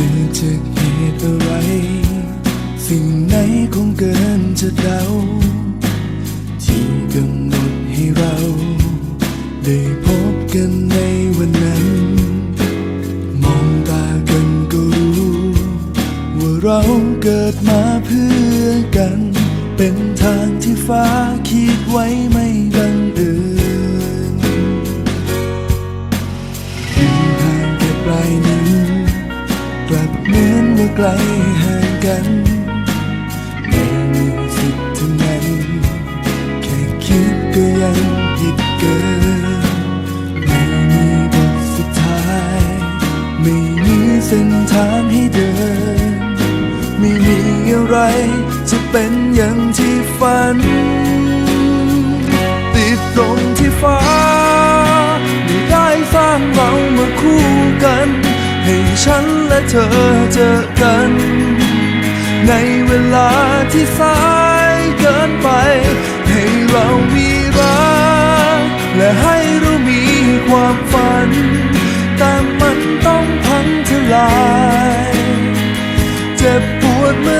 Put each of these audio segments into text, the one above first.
ตุอะไร สิ่งไหนคงเกินจะเดาที่กำหนดให้เรา ได้พบกันในวันนั้น มองตากันก็รู้ว่าเราเกิดมาเพื่อกัน เป็นทางที่ฟ้าคิดไว้ กลับเหมือนว่าไกลห่างกันไม่มีสิทธิ์ทั้งนั้น แค่คิดก็ยังผิดเกิน ไม่มีบทสุดท้าย ไม่มีเส้นทางให้เดิน ไม่มีอะไรจะเป็นอย่างที่ฝัน ติดตรงที่ฟ้า ไม่ได้สร้างเรามาคู่กัน ให้ฉันและเธอเจอกัน ในเวลาที่สายเกินไป ให้เรามีรักและให้เรามีความฝัน แต่มันต้องพังทลาย เจ็บปวดเมื่อ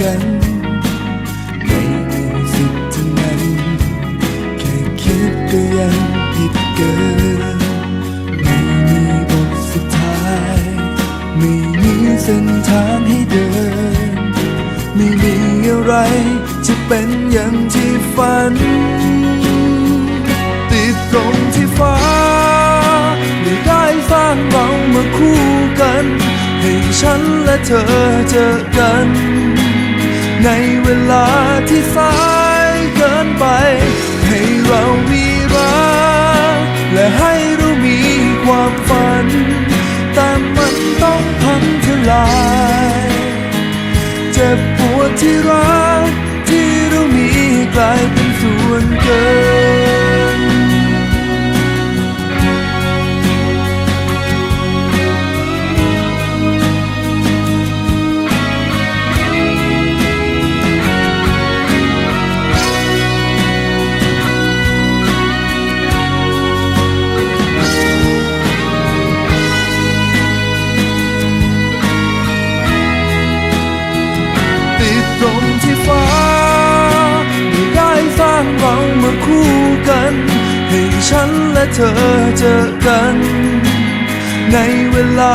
กันไม่มีสิทธิ์ทั้งนั้น แค่คิดก็ยังผิดเกิน ไม่มีบทสุดท้าย ไม่มีเส้นทางให้เดิน ไม่มีอะไรจะเป็นอย่างที่ฝัน ติดตรงที่ฟ้าไม่ได้สร้างเรามาคู่กัน ให้ฉันและเธอเจอกัน ในเวลาที่สายเกินไป ให้เรามีรักและให้เรามีความฝัน แต่มันต้องพังทลาย เจ็บปวดที่รักที่เรามีกลายเป็นส่วนเกิน ฉันและเธอเจอกัน ในเวลา